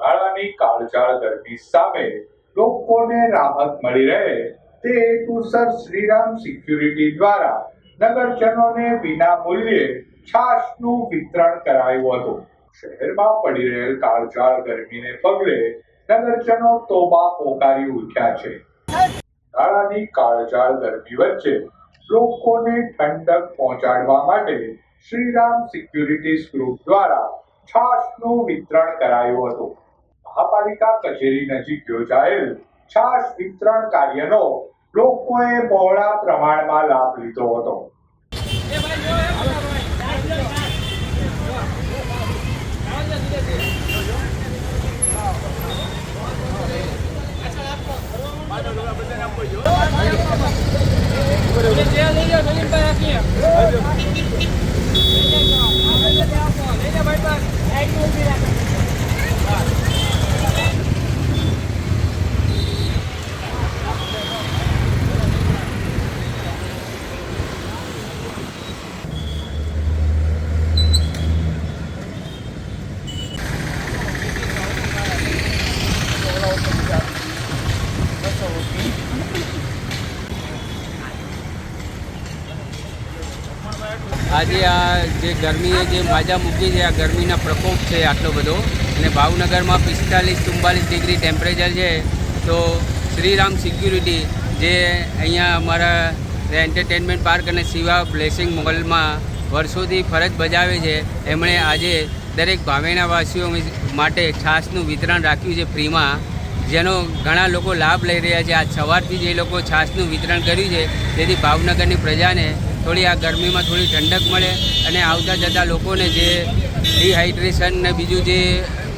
ઉનાળાની કાળઝાળ ગરમી સામે લોકોને રાહત મળી રહે તે હેતુસર શ્રીરામ સિક્યુરિટી દ્વારા નગરજનોને વિના મૂલ્યે છાશનું વિતરણ કરાયું હતું. શહેરમાં પડી રહેલ કાળઝાળ ગરમીને પગલે નગરજનો તોબા પોકારી ઉઠ્યા છે. ઉનાળાની કાળઝાળ ગરમી વચ્ચે લોકોને ઠંડક પહોંચાડવા માટે શ્રીરામ સિક્યુરિટીઝ ગ્રુપ દ્વારા છાશનું વિતરણ કરાયું હતું. મહાપાલિકા કચેરી નજીક યોજાયેલ છાશ વિતરણ કાર્યનો લોકોએ બહોળા પ્રમાણમાં લાભ લીધો હતો. આજે આ જે ગરમીએ જે માજા મૂકી છે, આ ગરમીના પ્રકોપ છે આટલો બધો. અને ભાવનગરમાં પિસ્તાલીસ, ચુમ્બાલીસ ડિગ્રી ટેમ્પરેચર છે. તો શ્રીરામ સિક્યુરિટી જે અહીંયા અમારા એન્ટરટેનમેન્ટ પાર્ક અને શિવા બ્લેસિંગ મોલમાં વર્ષોથી ફરજ બજાવે છે, એમણે આજે દરેક ભાવેનાવાસીઓ માટે છાશનું વિતરણ રાખ્યું છે ફ્રીમાં. જેનો ઘણા લોકો લાભ લઈ રહ્યા છે. આજ સવારથી જ લોકો છાશનું વિતરણ કર્યું છે. તેથી ભાવનગરની પ્રજાને થોડી આ ગરમીમાં થોડી ઠંડક મળે અને આવતા જતા લોકોને જે ડિહાઇડ્રેશન ને બીજું જે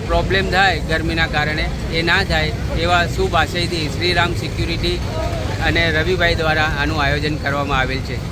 પ્રોબ્લેમ થાય ગરમીના કારણે, એ ના થાય એવા શુભ આશયથી શ્રીરામ સિક્યુરિટી અને રવિભાઈ દ્વારા આનું આયોજન કરવામાં આવેલ છે.